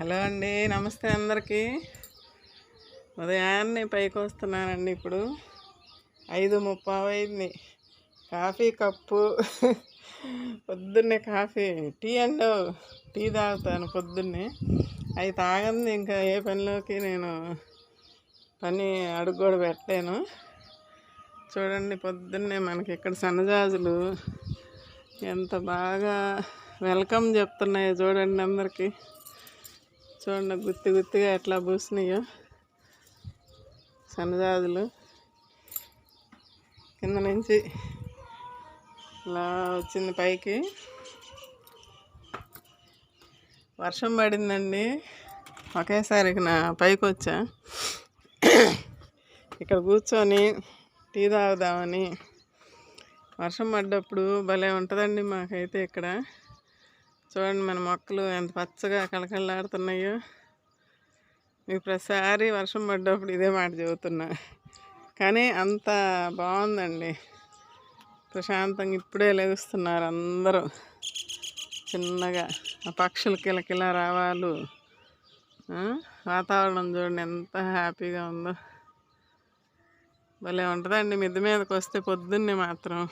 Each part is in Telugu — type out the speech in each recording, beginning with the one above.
హలో అండి నమస్తే అందరికీ. ఉదయాన్నే పైకి వస్తున్నానండి ఇప్పుడు. ఐదు ముప్పై అయింది కాఫీ కప్పు. పొద్దున్నే కాఫీ టీ అండ్ టీ తాగుతాను పొద్దున్నే. అవి తాగంది ఇంకా ఏ పనిలోకి నేను పని అడుగు కూడా పెట్టలేను. చూడండి పొద్దున్నే మనకి ఇక్కడ సన్నజాజులు ఎంత బాగా వెల్కమ్ చెప్తున్నాయో చూడండి అందరికీ. చూడండి గుత్తి గుత్తిగా ఎట్లా పూసినాయో. సన్నజాజులు. కింద నుంచి ఇలా వచ్చింది పైకి. వర్షం పడిందండి. ఒకేసారి నా పైకి వచ్చా ఇక్కడ కూర్చొని టీ తాగుదామని. వర్షం పడ్డప్పుడు భలే ఉంటుందండి మాకైతే ఇక్కడ. చూడండి మన మొక్కలు ఎంత పచ్చగా కళకళలాడుతున్నాయో. మీకు ప్రతిసారి వర్షం పడ్డప్పుడు ఇదే మాట చెబుతున్నా. కానీ అంత బాగుందండి. ప్రశాంతంగా ఇప్పుడే లెగుస్తున్నారు అందరూ. చిన్నగా. ఆ పక్షులు కిలకిల రావాలు. వాతావరణం చూడండి ఎంత హ్యాపీగా ఉందో. భలే ఉంటుందండి మిద్దె మీదకి వస్తే పొద్దున్నే మాత్రం.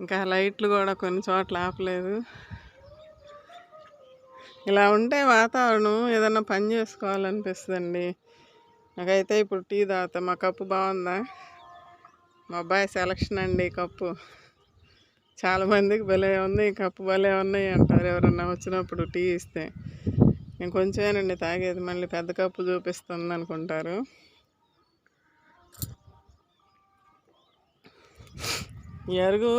ఇంకా లైట్లు కూడా కొన్ని చోట్ల ఆపలేదు. ఇలా ఉంటే వాతావరణం ఏదన్నా పని చేసుకోవాలనిపిస్తుందండి. నాకైతే ఇప్పుడు టీ తాగుతా. మా కప్పు బాగుందా? మా అబ్బాయి సెలక్షన్ అండి కప్పు. చాలా మందికి భలే ఉంది. కప్పు భలే ఉన్నాయి అంటారు ఎవరన్నా వచ్చినప్పుడు టీ ఇస్తే. నేను కొంచెమేనండి తాగేది. మళ్ళీ పెద్ద కప్పు చూపిస్తుంది అనుకుంటారు. ఈ అరుగు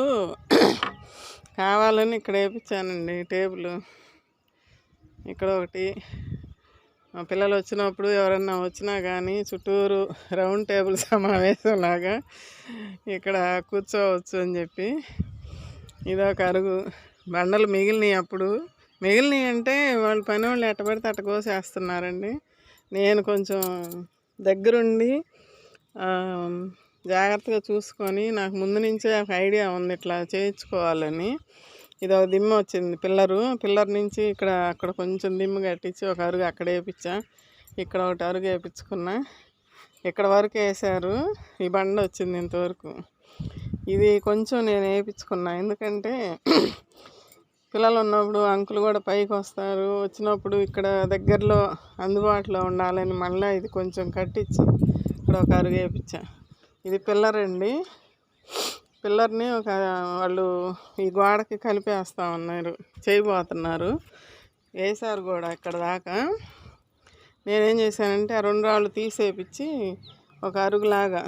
కావాలని ఇక్కడ వేయించానండి టేబుల్. ఇక్కడ ఒకటి. మా పిల్లలు వచ్చినప్పుడు ఎవరన్నా వచ్చినా కానీ చుట్టూరు రౌండ్ టేబుల్ సమావేశం లాగా ఇక్కడ కూర్చోవచ్చు అని చెప్పి ఇదొక అరుగు. బండలు మిగిలినాయి అప్పుడు. మిగిలినాయి అంటే వాళ్ళు పని వాళ్ళు ఎట్టబడితే అట్ట కోసేస్తున్నారండి. నేను కొంచెం దగ్గరుండి జాగ్రత్తగా చూసుకొని నాకు ముందు నుంచే ఒక ఐడియా ఉంది ఇట్లా చేయించుకోవాలని. ఇది ఒక దిమ్మ వచ్చింది పిల్లరు. పిల్లర్ నుంచి ఇక్కడ అక్కడ కొంచెం దిమ్మ కట్టించి ఒక అరుగు అక్కడ వేయించా ఇక్కడ ఒకటి అరుగు వేయించుకున్నా ఇక్కడ వరకు వేసారు. ఈ బండ వచ్చింది ఇంతవరకు. ఇది కొంచెం నేను వేయించుకున్నా ఎందుకంటే పిల్లలు ఉన్నప్పుడు అంకులు కూడా పైకి వస్తారు. వచ్చినప్పుడు ఇక్కడ దగ్గరలో అందుబాటులో ఉండాలని మళ్ళీ ఇది కొంచెం కట్టించి ఇక్కడ ఒక అరుగు వేయించా ఇది పిల్లర్ అండి. పిల్లర్ని ఒక వాళ్ళు ఈ గోడకి కలిపేస్తా ఉన్నారు. చేయబోతున్నారు. వేశారు కూడా ఇక్కడ దాకా. నేనేం చేశానంటే ఆ రెండు రాళ్ళు తీసేపిచ్చి ఒక అరుగులాగా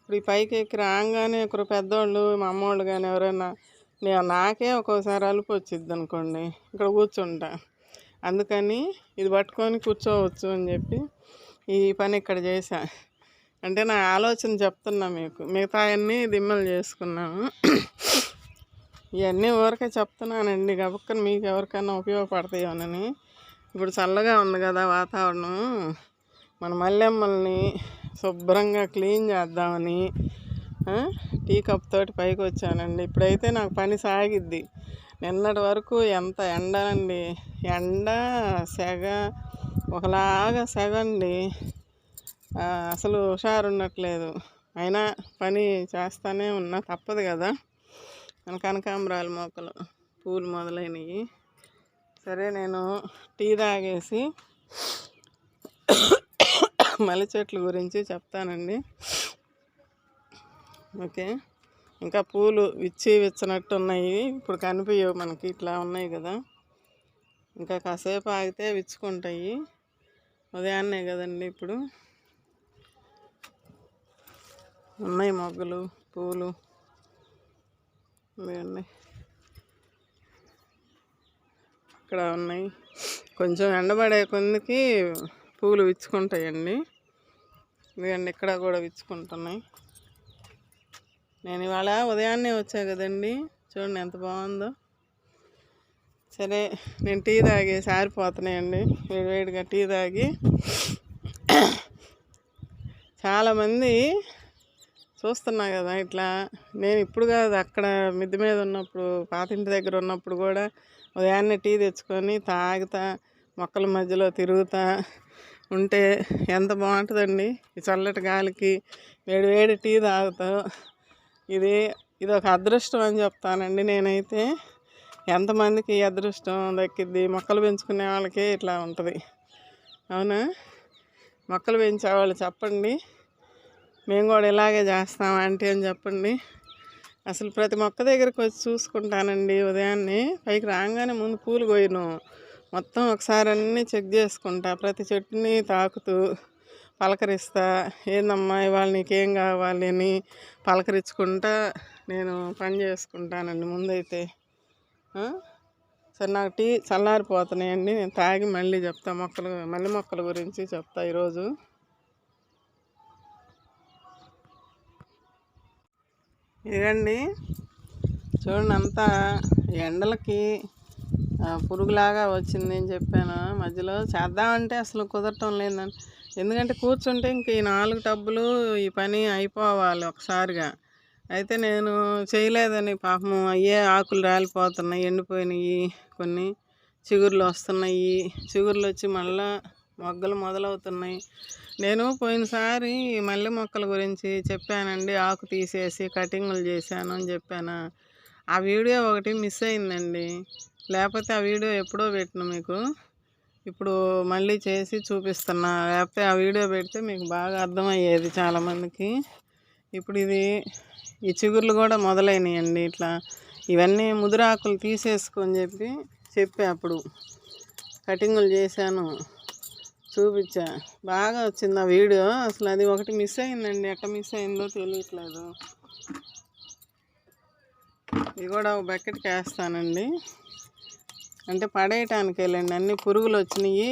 ఇప్పుడు ఈ పైకి ఎక్కి రాగానే ఒకరు పెద్దోళ్ళు మా అమ్మోళ్ళు కానీ ఎవరైనా నేను నాకే ఒక్కోసారి అలుపు వచ్చిద్ది అనుకోండి. ఇక్కడ కూర్చుంటా. అందుకని ఇది పట్టుకొని కూర్చోవచ్చు అని చెప్పి ఈ పని ఇక్కడ చేశా. అంటే నా ఆలోచన చెప్తున్నా మీకు. మిగతా అన్నీ దిమ్మలు చేసుకున్నాను. ఇవన్నీ ఊరికే చెప్తున్నానండి. గబుక్కని మీకు ఎవరికైనా ఉపయోగపడతాయోనని ఇప్పుడు చల్లగా ఉంది కదా వాతావరణం. మన మల్లెమ్మల్ని శుభ్రంగా క్లీన్ చేద్దామని టీ కప్ తోటి పైకి వచ్చానండి. ఇప్పుడైతే నాకు పని సాగిద్ది. నిన్నటి వరకు ఎంత ఎండ అండి ఎండ సెగ ఒకలాగా సెగండి అసలు హుషారు ఉండట్లేదు అయినా పని చేస్తానే ఉన్నా తప్పదు కదా. మన కనకాంబరాల మొక్కలు పూలు మొదలైనవి సరే నేను టీ తాగేసి మల్లె చెట్ల గురించి చెప్తానండి. ఓకే. ఇంకా పూలు విచ్చి విచ్చినట్టు ఉన్నాయి ఇప్పుడు కనిపించవు మనకి ఇట్లా ఉన్నాయి కదా. ఇంకా కాసేపు ఆగితే విచ్చుకుంటాయి. ఉదయాన్నే కదండి ఇప్పుడు. ఉన్నాయి మొగ్గలు పూలు ఇవన్నీ ఇక్కడ ఉన్నాయి. కొంచెం ఎండబడే కొందికి పూలు విచ్చుకుంటాయండి. ఇదిగండి ఇక్కడ కూడా విచ్చుకుంటున్నాయి. నేను ఇవాళ ఉదయాన్నే వచ్చా కదండి. చూడండి ఎంత బాగుందో. సరే నేను టీ తాగి సారిపోతున్నాయండి. వేడివేడిగా టీ తాగి. చాలామంది చూస్తున్నా కదా ఇట్లా. నేను ఇప్పుడు కాదు అక్కడ మిద్ది మీద ఉన్నప్పుడు పాతింటి దగ్గర ఉన్నప్పుడు కూడా ఉదయాన్నే టీ తెచ్చుకొని తాగుతా మొక్కల మధ్యలో తిరుగుతా ఉంటే ఎంత బాగుంటుందండి. ఈ చల్లటి గాలికి వేడి వేడి టీ తాగుతా. ఇది ఇది ఒక అదృష్టం అని చెప్తానండి నేనైతే. ఎంతమందికి ఈ అదృష్టం దక్కిద్ది? మొక్కలు పెంచుకునే వాళ్ళకే ఇట్లా ఉంటుంది. అవునా? మొక్కలు పెంచేవాళ్ళు చెప్పండి. మేము కూడా ఇలాగే చేస్తాం ఆంటీ అని చెప్పండి. అసలు ప్రతి మొక్క దగ్గరికి వచ్చి చూసుకుంటానండి ఉదయాన్నే. పైకి రాగానే ముందు పూలు కోయను. మొత్తం ఒకసారి అన్నీ చెక్ చేసుకుంటా. ప్రతి చెట్టుని తాకుతూ పలకరిస్తా. ఏందమ్మా ఇవాళ నీకేం కావాలి? అని పలకరించుకుంటా నేను పని చేసుకుంటానండి ముందైతే. సరే నాకు టీ చల్లారిపోతున్నాయండి. నేను తాగి మళ్ళీ చెప్తా మొక్కలు మల్లె మొక్కల గురించి చెప్తా ఈరోజు. ఇదండి చూడండి అంతా ఎండలకి పురుగులాగా వచ్చింది అని చెప్పాను. మధ్యలో చేద్దామంటే అసలు కుదరటం లేదని ఎందుకంటే కూర్చుంటే ఇంక ఈ నాలుగు టబ్బులు ఈ పని అయిపోవాలి ఒకసారిగా. అయితే నేను చేయలేదని పాపం అయ్యే ఆకులు రాలిపోతున్నాయి ఎండిపోయినాయి కొన్ని. చిగుర్లు వస్తున్నాయి. చిగుర్లు వచ్చి మళ్ళీ మొగ్గలు మొదలవుతున్నాయి. నేను పోయినసారి మల్లె మొక్కల గురించి చెప్పానండి. ఆకు తీసేసి కటింగులు చేశాను అని చెప్పాను. ఆ వీడియో ఒకటి మిస్ అయిందండి. లేకపోతే ఆ వీడియో ఎప్పుడో పెట్టిన మీకు. ఇప్పుడు మళ్ళీ చేసి చూపిస్తున్నా. లేకపోతే ఆ వీడియో పెడితే మీకు బాగా అర్థమయ్యేది చాలామందికి. ఇప్పుడు ఇది ఈ చిగుర్లు కూడా మొదలైనాయండి ఇట్లా. ఇవన్నీ ముదురాకులు తీసేసుకొని చెప్పి చెప్పా అప్పుడు కటింగులు చేశాను. చూపించా. బాగా వచ్చింది ఆ వీడియో అసలు అది ఒకటి మిస్ అయిందండి. ఎక్కడ మిస్ అయిందో తెలియట్లేదు. ఇది కూడా ఒక బకెట్కి వేస్తానండి. అంటే పడేయటానికి వెళ్ళండి. అన్ని పురుగులు వచ్చినాయి.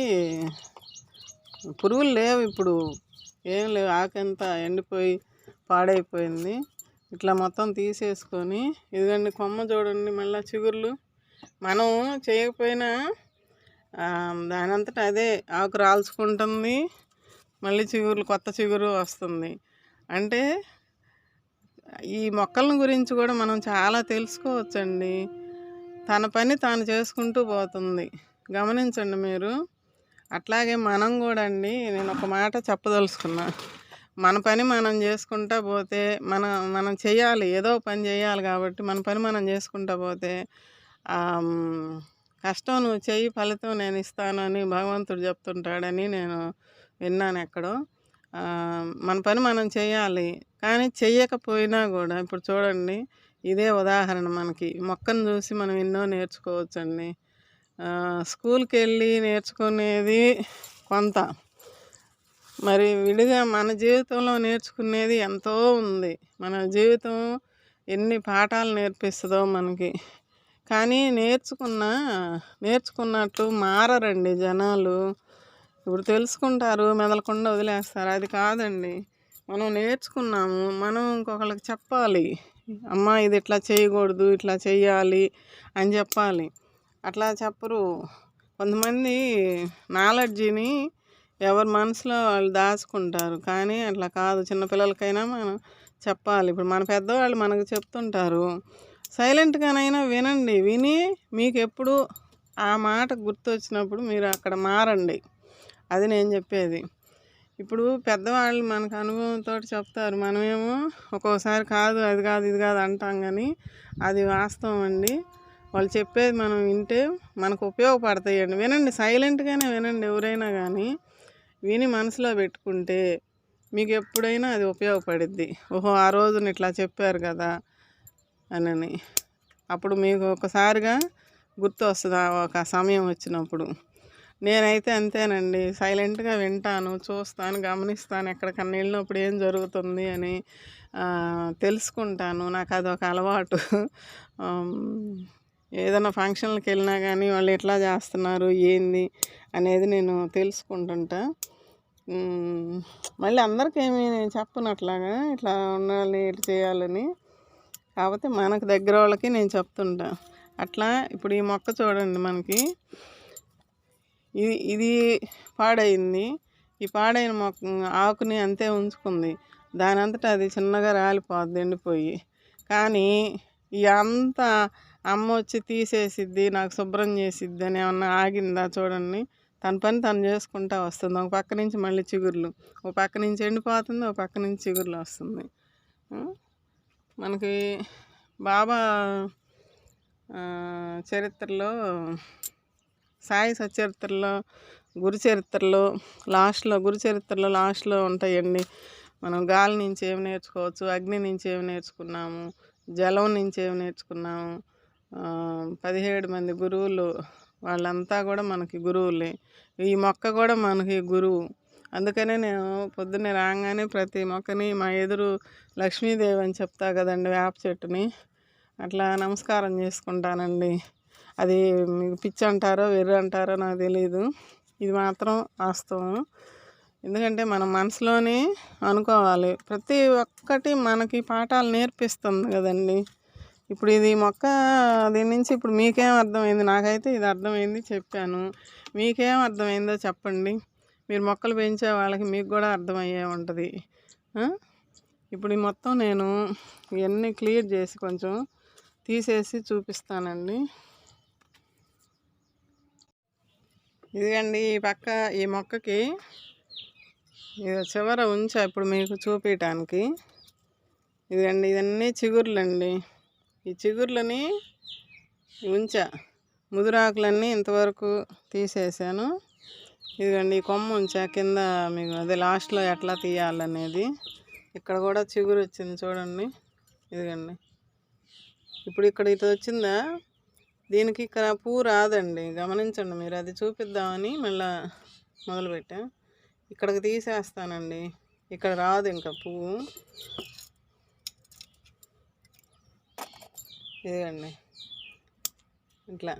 పురుగులు లేవు ఇప్పుడు. ఏం లేవు. ఆకంతా ఎండిపోయి పాడైపోయింది. ఇట్లా మొత్తం తీసేసుకొని ఇదిగండి కొమ్మ చూడండి. మళ్ళీ చిగుర్లు. మనం చేయకపోయినా దాని అంతటా అదే ఆకు రాల్చుకుంటుంది. మళ్ళీ చిగురు కొత్త చిగురు వస్తుంది. అంటే ఈ మొక్కల గురించి కూడా మనం చాలా తెలుసుకోవచ్చండి. తన పని తాను చేసుకుంటూ పోతుంది. గమనించండి మీరు. అట్లాగే మనం కూడా అండి నేను ఒక మాట చెప్పదలుచుకున్నా. మన పని మనం చేసుకుంటా పోతే మన మనం చేయాలి ఏదో పని చేయాలి కాబట్టి మన పని మనం చేసుకుంటా పోతే కష్టం నువ్వు చెయ్యి ఫలితం నేను ఇస్తాను అని భగవంతుడు చెప్తుంటాడని నేను విన్నాను ఎక్కడో. మన పని మనం చేయాలి కానీ చెయ్యకపోయినా కూడా ఇప్పుడు చూడండి ఇదే ఉదాహరణ మనకి. మొక్కను చూసి మనం ఎన్నో నేర్చుకోవచ్చండి. స్కూల్కి వెళ్ళి నేర్చుకునేది కొంత. మరి విడిగా మన జీవితంలో నేర్చుకునేది ఎంతో ఉంది. మన జీవితం ఎన్ని పాఠాలు నేర్పిస్తుందో మనకి. కానీ నేర్చుకున్న నేర్చుకున్నట్టు మారరండి జనాలు. ఇప్పుడు తెలుసుకుంటారు మెదలకుండా వదిలేస్తారు. అది కాదండి. మనం నేర్చుకున్నాము మనం ఇంకొకళ్ళకి చెప్పాలి. అమ్మ ఇది ఇట్లా చేయకూడదు ఇట్లా చేయాలి అని చెప్పాలి. అట్లా చెప్పరు. కొంతమంది నాలెడ్జిని ఎవరి మనసులో వాళ్ళు దాచుకుంటారు. కానీ అట్లా కాదు. చిన్నపిల్లలకైనా మనం చెప్పాలి. ఇప్పుడు మన పెద్దవాళ్ళు మనకు చెప్తుంటారు. సైలెంట్గానైనా వినండి విని మీకు ఎప్పుడు ఆ మాట గుర్తొచ్చినప్పుడు మీరు అక్కడ మారండి. అది నేను చెప్పేది. ఇప్పుడు పెద్దవాళ్ళు మనకు అనుభవంతో చెప్తారు మనమేమో ఒక్కోసారి కాదు అది కాదు ఇది కాదు అంటాం కానీ అది వాస్తవం అండి. వాళ్ళు చెప్పేది మనం వింటే మనకు ఉపయోగపడతాయండి. వినండి సైలెంట్గానే వినండి ఎవరైనా కానీ విని మనసులో పెట్టుకుంటే మీకు ఎప్పుడైనా అది ఉపయోగపడుద్ది. ఓహో ఆ రోజున ఇట్లా చెప్పారు కదా అని అప్పుడు మీకు ఒకసారిగా గుర్తు వస్తుంది? ఒక సమయం వచ్చినప్పుడు. నేనైతే అంతేనండి. సైలెంట్గా వింటాను చూస్తాను గమనిస్తాను ఎక్కడికన్నా వెళ్ళినప్పుడు ఏం జరుగుతుంది అని తెలుసుకుంటాను. నాకు అదొక అలవాటు. ఏదైనా ఫంక్షన్లకు వెళ్ళినా కానీ వాళ్ళు ఎట్లా చేస్తున్నారు ఏంది అనేది నేను తెలుసుకుంటుంటా. మళ్ళీ అందరికీ ఏమీ చెప్పను అట్లాగా ఇట్లా ఉండాలి ఇట్లా చేయాలని. కాకపోతే మనకు దగ్గర వాళ్ళకి నేను చెప్తుంటా. అట్లా ఇప్పుడు ఈ మొక్క చూడండి మనకి. ఇది ఇది పాడైంది. ఈ పాడైన మొక్క ఆకుని అంతే ఉంచుకుంది. దాని అంతటా అది చిన్నగా రాలిపోద్ది ఎండిపోయి. కానీ ఈ అంతా అమ్మ వచ్చి తీసేసిద్ది నాకు శుభ్రం చేసిద్ది అని ఏమన్నా ఆగిందా చూడండి. తన పని తను చేసుకుంటా వస్తుంది. ఒక పక్క నుంచి మళ్ళీ చిగుర్లు ఒక పక్క నుంచి ఎండిపోతుంది ఒక పక్క నుంచి చిగుర్లు వస్తుంది. మనకి బాబా చరిత్రలో సాయి సచరిత్రలో గురు చరిత్రలో లాస్ట్లో గురు చరిత్రలో లాస్ట్లో ఉంటాయండి. మనం గాలి నుంచి ఏమి నేర్చుకోవచ్చు అగ్ని నుంచి ఏమి నేర్చుకున్నాము జలం నుంచి ఏమి నేర్చుకున్నాము పదిహేడు మంది గురువులు వాళ్ళంతా కూడా మనకి గురువులే. ఈ మొక్క కూడా మనకి గురువు. అందుకనే నేను పొద్దున్నే రాగానే ప్రతి మొక్కని మా ఎదురు లక్ష్మీదేవి అని చెప్తా కదండి వేప చెట్టుని. అట్లా నమస్కారం చేసుకుంటానండి. అది మీకు పిచ్చి అంటారో వెర్రి అంటారో నాకు తెలియదు ఇది మాత్రం వాస్తవం. ఎందుకంటే మనం మనసులోనే అనుకోవాలి. ప్రతి ఒక్కటి మనకి పాఠాలు నేర్పిస్తుంది కదండి. ఇప్పుడు ఇది మొక్క దీని నుంచి ఇప్పుడు మీకేం అర్థమైంది? నాకైతే ఇది అర్థమైంది చెప్పాను. మీకేం అర్థమైందో చెప్పండి. మీరు మొక్కలు పెంచే వాళ్ళకి మీకు కూడా అర్థమయ్యే ఉంటుంది. ఇప్పుడు ఈ మొత్తం నేను ఇవన్నీ క్లియర్ చేసి కొంచెం తీసేసి చూపిస్తానండి. ఇదిగండి ఈ పక్క ఈ మొక్కకి ఇది చివర ఉంచా ఇప్పుడు మీకు చూపించటానికి ఇదిగండి ఇవన్నీ చిగుర్లండి. ఈ చిగుర్లని ఉంచా. ముదురాకులన్నీ ఇంతవరకు తీసేసాను. ఇదిగండి ఈ కొమ్మ ఉంచా. కింద మీకు అదే లాస్ట్లో ఎట్లా తీయాలనేది. ఇక్కడ కూడా చిగురు వచ్చింది చూడండి. ఇదిగండి. ఇప్పుడు ఇక్కడ ఇది వచ్చిందా? దీనికి ఇక్కడ పువ్వు రాదండి. గమనించండి మీరు అది చూపిద్దామని మళ్ళా మొదలుపెట్టా. ఇక్కడికి తీసేస్తానండి. ఇక్కడ రాదు ఇంకా పువ్వు. ఇదిగండి. ఇట్లా.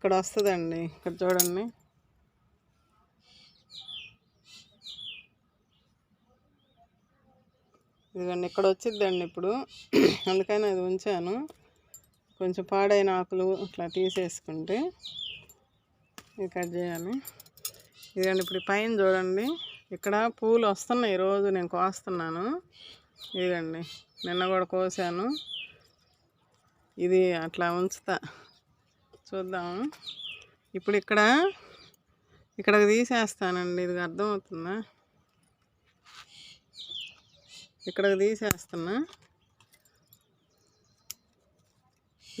ఇక్కడ వస్తుందండి ఇక్కడ చూడండి. ఇదిగోండి ఇక్కడ వచ్చిద్దండి ఇప్పుడు. అందుకని అది ఉంచాను. కొంచెం పాడైన ఆకులు ఇట్లా తీసేసుకుంటే ఇది కట్ చేయాలి. ఇదిగోండి ఇప్పుడు పైన చూడండి. ఇక్కడ పూలు వస్తున్నాయి రోజు నేను కోస్తున్నాను. ఇదిగండి నిన్న కూడా కోసాను. ఇది అట్లా ఉంచుతా. చూద్దాం. ఇప్పుడు ఇక్కడ ఇక్కడికి తీసేస్తానండి ఇది అర్థమవుతుందా? ఇక్కడికి తీసేస్తున్నా.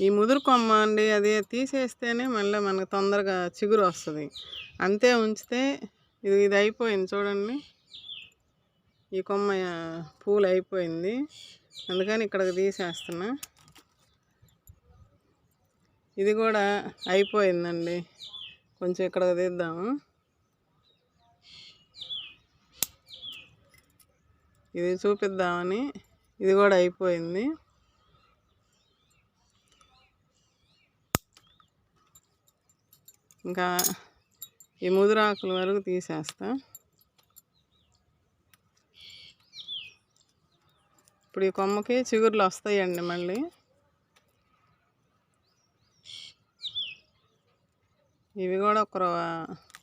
ఈ ముదురు కొమ్మ అండి అది తీసేస్తేనే మళ్ళీ మనకు తొందరగా చిగురు వస్తుంది. అంతే ఉంచితే ఇది ఇది అయిపోయింది చూడండి. ఈ కొమ్మ పూలు అయిపోయింది. అందుకని ఇక్కడికి తీసేస్తున్నా. ఇది కూడా అయిపోయిందండి. కొంచెం ఇక్కడ తీద్దాము ఇది చూపిద్దామని ఇది కూడా అయిపోయింది. ఇంకా ఈ ముదురాకుల వరకు తీసేస్తా. ఇప్పుడు ఈ కొమ్మకి చిగుర్లు వస్తాయండి మళ్ళీ. ఇవి కూడా ఒక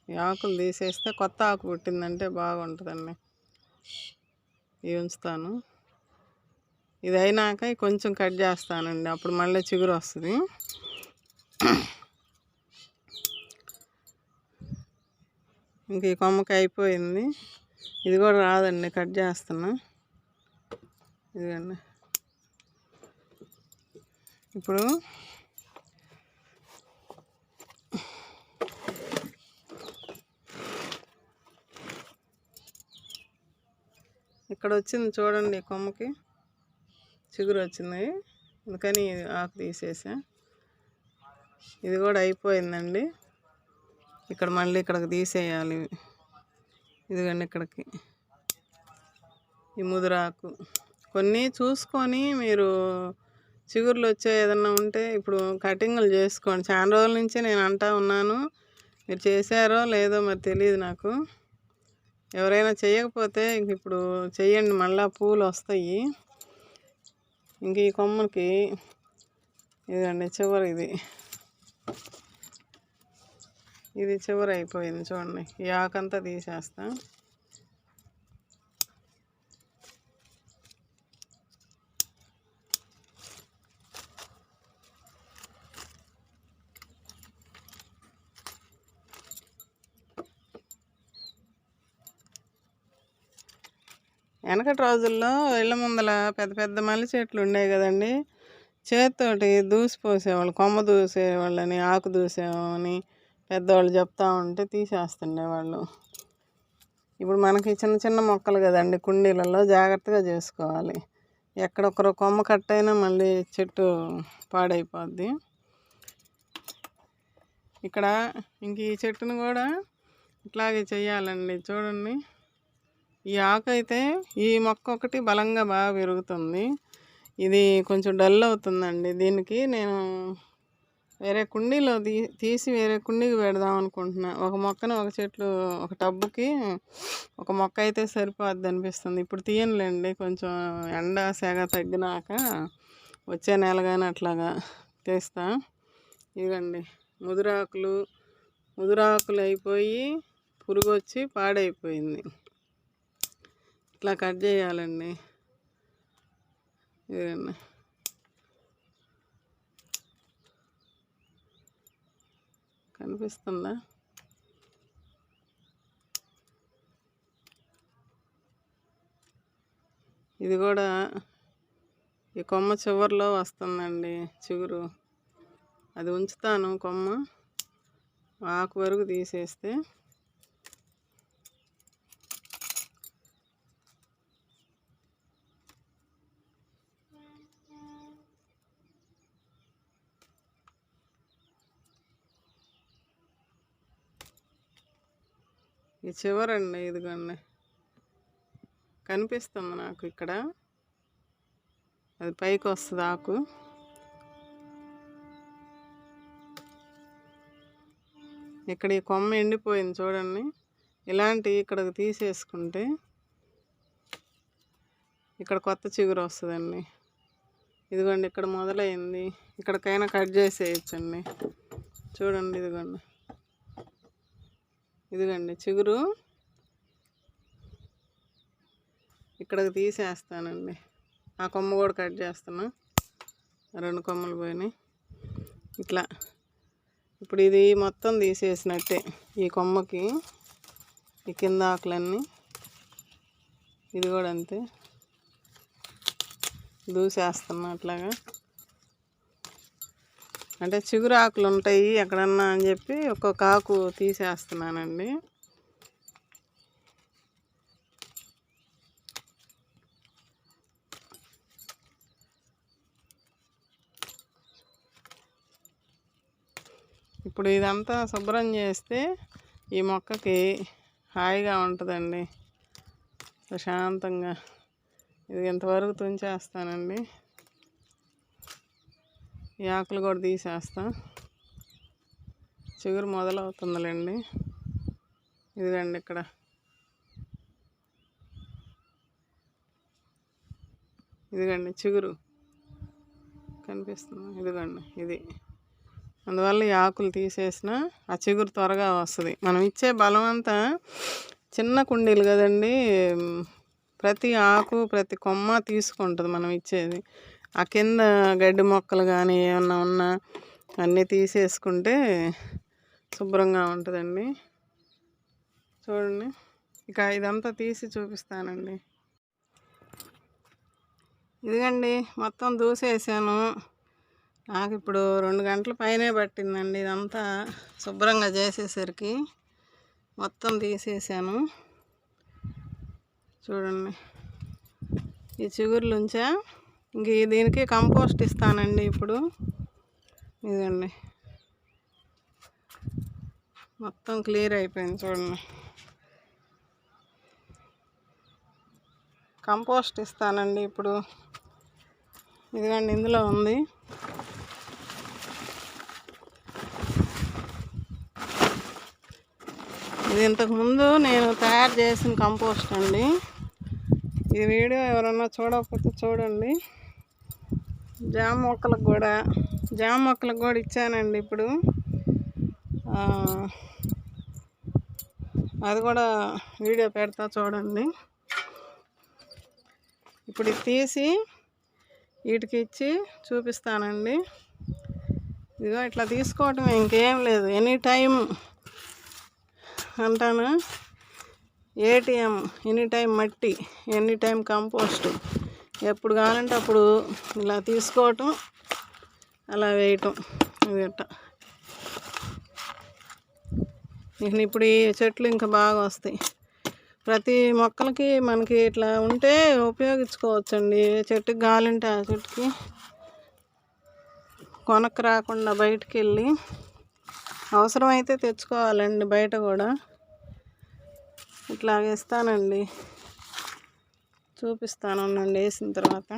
ఈ ఆకులు తీసేస్తే కొత్త ఆకు పుట్టిందంటే బాగుంటుందండి. ఇవి ఉంచుతాను. ఇది అయినాక కొంచెం కట్ చేస్తానండి. అప్పుడు మళ్ళీ చిగురు వస్తుంది. ఇంక ఈ కొమ్మకి అయిపోయింది. ఇది కూడా రాదండి. కట్ చేస్తున్నా. ఇదిగండి. ఇప్పుడు ఇక్కడ వచ్చింది చూడండి కొమ్మకి. చిగురు వచ్చింది అందుకని ఆకు తీసేసా. ఇది కూడా అయిపోయిందండి. ఇక్కడ మళ్ళీ ఇక్కడికి తీసేయాలి ఇదిగండి ఇక్కడికి. ఈ ముదురాకు. కొన్ని చూసుకొని మీరు చిగుర్లు వచ్చే ఏదన్నా ఉంటే ఇప్పుడు కటింగ్లు చేసుకోండి. చాలా రోజుల నుంచి నేను అంటా ఉన్నాను. మీరు చేశారో లేదో మరి తెలియదు నాకు. ఎవరైనా చేయకపోతే ఇంక ఇప్పుడు చేయండి మళ్ళీ పూలు వస్తాయి ఇంక ఈ కొమ్మకి ఇదండి చివరి ఇది. ఇది చివరి అయిపోయింది చూడండి. ఈ ఆకంతా తీసేస్తాను వెనకటి రోజుల్లో ఇళ్ళ ముందల పెద్ద పెద్ద మల్లి చెట్లు ఉండేవి కదండి. చేతితోటి దూసిపోసేవాళ్ళు కొమ్మ దూసేవాళ్ళని ఆకు దూసేవని పెద్దవాళ్ళు చెప్తా ఉంటే తీసేస్తుండేవాళ్ళు. ఇప్పుడు మనకి చిన్న చిన్న మొక్కలు కదండి కుండీలలో జాగ్రత్తగా చేసుకోవాలి. ఎక్కడొక్కరో కొమ్మ కట్ అయినా మళ్ళీ చెట్టు పాడైపోద్ది. ఇక్కడ ఇంక ఈ చెట్టును కూడా ఇట్లాగే చేయాలండి. చూడండి. ఈ ఆకు అయితే ఈ మొక్క ఒకటి బలంగా బాగా పెరుగుతుంది. ఇది కొంచెం డల్ అవుతుందండి. దీనికి నేను వేరే కుండీలో తీ తీసి వేరే కుండీకి పెడదాం అనుకుంటున్నా. ఒక మొక్కను ఒక చెట్లు ఒక టబ్బుకి ఒక మొక్క అయితే సరిపోద్ది అనిపిస్తుంది. ఇప్పుడు తీయనులేండి కొంచెం ఎండ సెగ తగ్గినాక వచ్చే నెల కానీ అట్లాగా తీస్తా. ఇదిగండి ముదురాకులు ముదురాకులు అయిపోయి పురుగు వచ్చి పాడైపోయింది. ఇట్లా కట్ చేయాలండి. ఇదిగండి. కనిపిస్తుందా? ఇది కూడా ఈ కొమ్మ చివరిలో వస్తుందండి చిగురు. అది ఉంచుతాను కొమ్మ. ఆకు వరకు తీసేస్తే ఈ చివరండి ఇదిగోండి. కనిపిస్తుంది నాకు ఇక్కడ. అది పైకి వస్తుంది ఆకు. ఇక్కడ ఈ కొమ్మ ఎండిపోయింది చూడండి. ఇలాంటి ఇక్కడికి తీసేసుకుంటే ఇక్కడ కొత్త చిగురు వస్తుందండి. ఇదిగోండి ఇక్కడ మొదలైంది. ఇక్కడికైనా కట్ చేసేయచ్చండి. చూడండి ఇదిగోండి. ఇదిగండి చిగురు. ఇక్కడికి తీసేస్తానండి. ఆ కొమ్మ కూడా కట్ చేస్తున్నా. రెండు కొమ్మలు పోయినాయి. ఇట్లా. ఇప్పుడు ఇది మొత్తం తీసేసినట్టే ఈ కొమ్మకి. ఈ కింద ఆకులన్నీ. ఇది కూడా అంతే. దూసేస్తున్నా అట్లాగా. అంటే చిగురు ఆకులు ఉంటాయి ఎక్కడన్నా అని చెప్పి ఒక్కొక్క ఆకు తీసేస్తున్నానండి. ఇప్పుడు ఇదంతా శుభ్రం చేస్తే ఈ మొక్కకి హాయిగా ఉంటుందండి. ప్రశాంతంగా. ఇది ఇంతవరకు తుంచేస్తానండి. ఈ ఆకులు కూడా తీసేస్తా. చిగురు మొదలవుతుందిలేండి. ఇదిగండి ఇక్కడ. ఇదిగండి చిగురు కనిపిస్తుంది? ఇదిగండి ఇది. అందువల్ల ఈ ఆకులు తీసేసిన ఆ చిగురు త్వరగా వస్తుంది. మనం ఇచ్చే బలం అంతా చిన్న కుండీలు కదండి. ప్రతి ఆకు ప్రతి కొమ్మ తీసుకుంటుంది మనం ఇచ్చేది. ఆ కింద గడ్డి మొక్కలు కానీ ఏమన్నా ఉన్నా అన్నీ తీసేసుకుంటే శుభ్రంగా ఉంటుందండి. చూడండి. ఇక ఇదంతా తీసి చూపిస్తానండి. ఇదిగండి మొత్తం దూసేసాను. నాకు ఇప్పుడు రెండు గంటల పైనే పట్టిందండి. ఇదంతా శుభ్రంగా చేసేసరికి మొత్తం తీసేసాను. చూడండి. ఈ చిగురులుంచా ఇంక దీనికి కంపోస్ట్ ఇస్తానండి ఇప్పుడు. ఇదండి. మొత్తం క్లియర్ అయిపోయింది చూడండి. కంపోస్ట్ ఇస్తానండి ఇప్పుడు. ఇదిగండి ఇందులో ఉంది. ఇది ఇంతకుముందు నేను తయారు చేసిన కంపోస్ట్ అండి. ఈ వీడియో ఎవరన్నా చూడకపోతే చూడండి. జామ మొక్కలకు కూడా జామ మొక్కలకు కూడా ఇచ్చానండి ఇప్పుడు. అది కూడా వీడియో పెడతా చూడండి. ఇప్పుడు తీసి వీటికి ఇచ్చి చూపిస్తానండి. ఇదిగో ఇట్లా తీసుకోవటం ఇంకేం లేదు. ఎనీ టైం అంటాను. ఏటీఎం ఎనీ టైం మట్టి ఎనీ టైం కంపోస్ట్. ఎప్పుడు కావాలంటే అప్పుడు ఇలా తీసుకోవటం అలా వేయటం ఇది అట్ట. ఇప్పుడు ఈ చెట్లు ఇంకా బాగా వస్తాయి. ప్రతి మొక్కలకి మనకి ఇట్లా ఉంటే ఉపయోగించుకోవచ్చండి. ఏ చెట్టుకి కావాలంటే ఆ చెట్టుకి కొనకు రాకుండా బయటికి వెళ్ళి అవసరమైతే తెచ్చుకోవాలండి బయట కూడా. ఇట్లా ఇస్తానండి చూపిస్తాను ఉండండి వేసిన తర్వాత.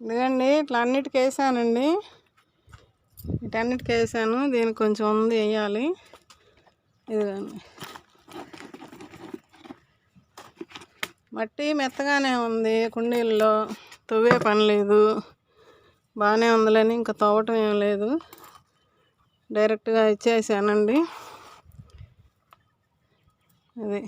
ఇదిగండి ఇట్లా అన్నిటికీ వేసానండి. వీటన్నిటికీ వేసాను దీనికి కొంచెం ఉంది వేయాలి. ఇదిగోండి. మట్టి మెత్తగానే ఉంది కుండీల్లో తవ్వే పని లేదు. బాగానే ఉందిలేని ఇంకా తవ్వటం ఏం లేదు. డైరెక్ట్గా ఇచ్చేసానండి. అది.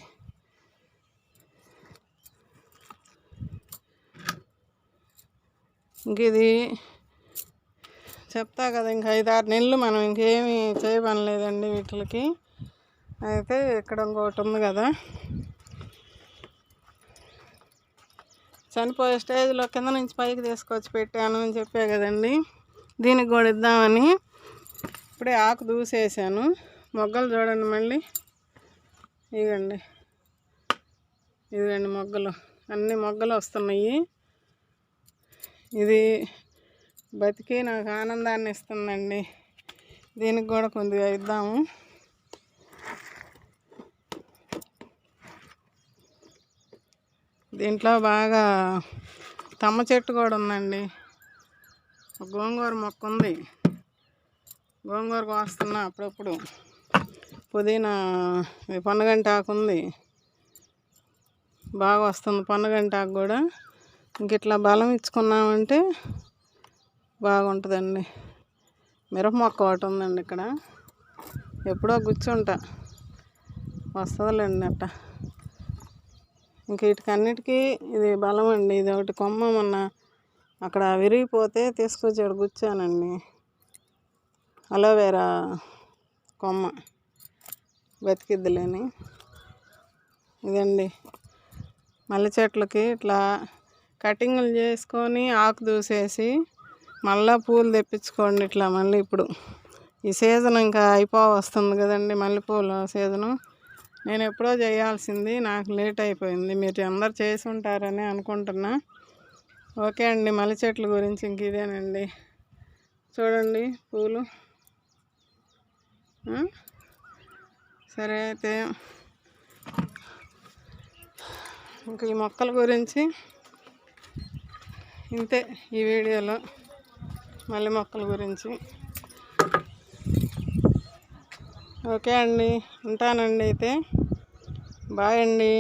ఇంక ఇది చెప్తా కదా ఇంకా ఐదారు నెలలు మనం ఇంకేమీ చేయబనలేదండి వీటికి అయితే ఇక్కడ ఇంకోటి ఉంది కదా. చనిపోయే స్టేజ్లో కింద నుంచి పైకి తీసుకొచ్చి పెట్టాను అని చెప్పే కదండి. దీనికి కూడా ఇద్దామని ఇప్పుడే ఆకు దూసేసాను. మొగ్గలు చూడండి మళ్ళీ. ఇదిగండి. ఇదిగండి మొగ్గలు. అన్ని మొగ్గలు వస్తున్నాయి. ఇది బతికి నాకు ఆనందాన్ని ఇస్తుందండి. దీనికి కూడా కొద్దిగా ఇద్దాము. దీంట్లో బాగా తమ్మ చెట్టు కూడా ఉందండి. గోంగూర మొక్క ఉంది. గోంగూర కోస్తున్నా అప్పుడప్పుడు. పుదీనా ఇది పొన్నగంటి ఆకు ఉంది బాగా వస్తుంది పొన్నగంటి ఆకు కూడా. ఇంక ఇట్లా బలం ఇచ్చుకున్నామంటే బాగుంటుందండి. మిరప మొక్క ఒకటి ఉందండి ఇక్కడ. ఎప్పుడో గుచ్చుంటా. వస్తుందిలేండి అట్ట. ఇంక వీటికన్నిటికీ ఇది బలం అండి ఇది ఒకటి కొమ్మ మొన్న అక్కడ విరిగిపోతే తీసుకొచ్చి గుచ్చానండి. అలోవేరా కొమ్మ. బతికిద్దులేని ఇదండి. మల్లె చెట్లకి ఇట్లా కటింగ్లు చేసుకొని ఆకు దూసేసి మళ్ళా పూలు తెప్పించుకోండి ఇట్లా మళ్ళీ ఇప్పుడు. ఈ సీజన్ ఇంకా అయిపో వస్తుంది కదండి మల్లెపూల సీజను. నేను ఎప్పుడో చేయాల్సింది నాకు లేట్ అయిపోయింది. మీరు అందరు చేసి ఉంటారని అనుకుంటున్నా. ఓకే అండి మల్లె చెట్ల గురించి ఇంక ఇదేనండి. చూడండి పూలు. సరే అయితే ఇంకా ఈ మొక్కల గురించి ఇంతే ఈ వీడియోలో మల్లె మొక్కల గురించి. ఓకే అండి ఉంటానండి అయితే. బాయ్ అండి.